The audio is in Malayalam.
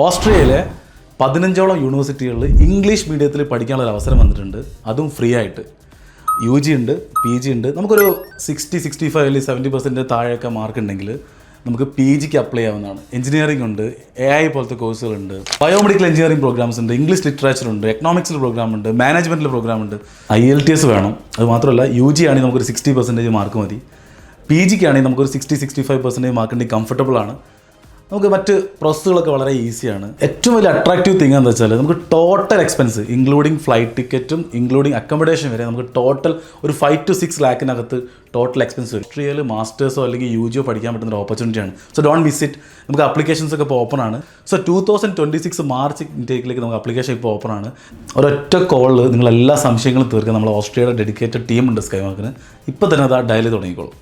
ഓസ്ട്രേലിയയിലെ പതിനഞ്ചോളം യൂണിവേഴ്സിറ്റികളിൽ ഇംഗ്ലീഷ് മീഡിയത്തിൽ പഠിക്കാനുള്ള അവസരം വന്നിട്ടുണ്ട്. അതും ഫ്രീ ആയിട്ട്. യു ജി ഉണ്ട് പി ജി ഉണ്ട്. നമുക്കൊരു സിക്സ്റ്റി സിക്സ്റ്റി ഫൈവ് അല്ലെങ്കിൽ സെവന്റി പെർസെന്റ് താഴെയൊക്കെ മാർക്ക് ഉണ്ടെങ്കിൽ നമുക്ക് പി ജിക്ക് അപ്ലൈ ചെയ്യാവുന്നതാണ്. എഞ്ചിനീയറിംഗ് ഉണ്ട് എ ഐ പോലത്തെ കോഴ്സുകളുണ്ട് ബയോമെഡിക്കൽ എഞ്ചിനീയറിംഗ് പ്രോഗ്രാംസ് ഉണ്ട് ഇംഗ്ലീഷ് ലിറ്ററേച്ചർ ഉണ്ട് എക്കണോമിക്സിൽ പ്രോഗ്രാം ഉണ്ട് മാനേജ്മെന്റിൽ പ്രോഗ്രാം ഉണ്ട്. ഐ എൽ ടി എസ് വേണം. അത് മാത്രമല്ല യു ജി ആണെങ്കിൽ നമുക്കൊരു സിക്സ്റ്റി പെർസെന്റേജ് മാർക്ക് മതി. പി ജിക്ക് ആണെങ്കിൽ നമുക്കൊരു sixty sixty five percentage mark ഉണ്ടെങ്കിൽ കംഫർട്ടബിൾ ആണ്. നമുക്ക് മറ്റ് പ്രോസസ്സുകളൊക്കെ വളരെ ഈസിയാണ് ഏറ്റവും വലിയ അട്രാക്റ്റീവ് തിങ് എന്താ വെച്ചാൽ നമുക്ക് ടോട്ടൽ എക്സ്പെൻസ് ഇൻക്ലൂഡിങ് ഫ്ലൈറ്റ് ടിക്കറ്റും ഇൻക്ലൂഡിങ് അക്കോമഡേഷൻ വരെ നമുക്ക് ടോട്ടൽ ഒരു ഫൈവ് ടു സിക്സ് ലാക്കിനകത്ത് ടോട്ടൽ എക്സ്പെൻസ് വരും. ട്രിയൽ മാസ്റ്റേഴ്സോ അല്ലെങ്കിൽ യു ജിയോ പഠിക്കാൻ പറ്റുന്ന ഒരു ഓപ്പർച്യൂണിറ്റിയാണ് സോ ഡോൺ മിസ് ഇറ്റ് നമുക്ക് അപ്ലിക്കേഷൻസ് ഒക്കെ ഇപ്പോൾ ഓപ്പൺ ആണ്. So two thousand twenty six March ഇൻടേക്കിലേക്ക് നമുക്ക് അപ്ലിക്കേഷൻ ഇപ്പോൾ ഓപ്പൺ ആണ്. ഒരൊറ്റ കോളിൽ നിങ്ങൾ എല്ലാ സംശയങ്ങളും തീർക്കാൻ നമ്മൾ ഓസ്ട്രേലിയയുടെ ഡെഡിക്കേറ്റഡ് ടീമുണ്ട് ഉണ്ട് സ്കൈമാർക്കിന് ഇപ്പോൾ തന്നെ അത് ആ ഡയലി തുടങ്ങിക്കോളും.